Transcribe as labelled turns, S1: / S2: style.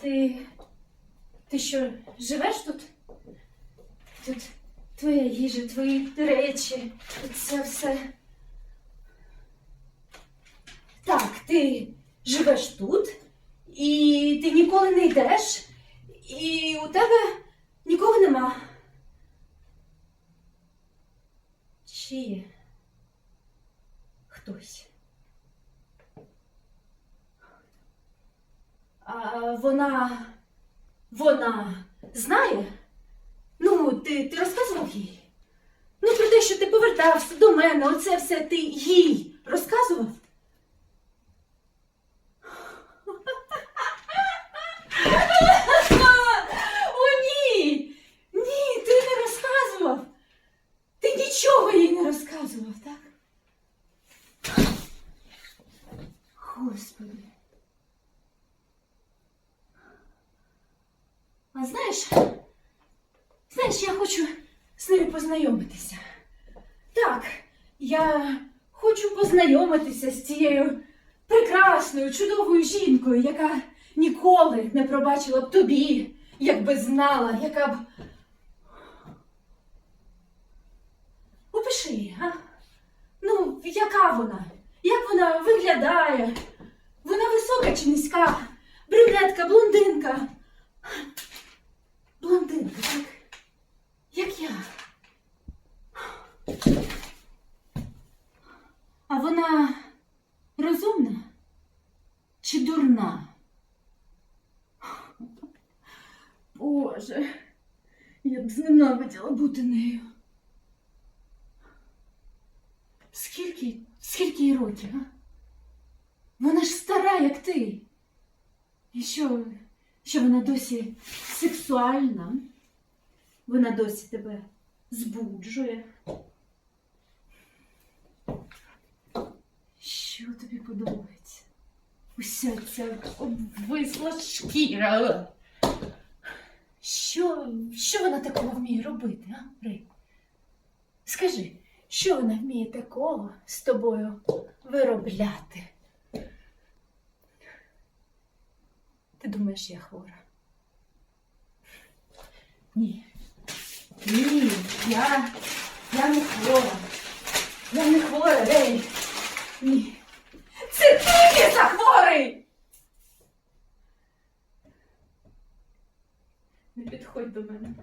S1: Ти. Ти що, живеш тут? Тут твоя їжа, твої речі, це все. Так, ти живеш тут, і ти ніколи не йдеш, і у тебе нікого нема. Чи хтось? А вона. Вона знає? Ну, ти, ти розказував їй? Ну, про те, що ти повертався до мене, оце все ти їй розказував? О, ні! Ні, ти не розказував! Ти нічого їй не розказував, так? Господи. А знаєш, знаєш, я хочу з нею познайомитися. Так, я хочу познайомитися з цією прекрасною, чудовою жінкою, яка ніколи не пробачила б тобі, якби знала, яка б. Опиши, а? Ну, яка вона? Як вона виглядає? Вона висока чи низька? Брюнетка, блондинка. Блондинка, так? Як я. А вона розумна дурна? Боже, я б зненавиділа бути нею. Скільки, скільки їй років, а? Вона ж стара, як ти. І що, що вона досі сексуальна? Вона досі тебе збуджує. Що тобі подобається? Уся ця обвисла шкіра. Що, що вона такого вміє робити, а, Рей? Скажи, що вона вміє такого з тобою виробляти? Ти думаєш, я хвора? Ні. Ні, я, я не хвора. Я не хвора, Рей. Ні. Це ти Ліса, хворий! Не підходь до мене.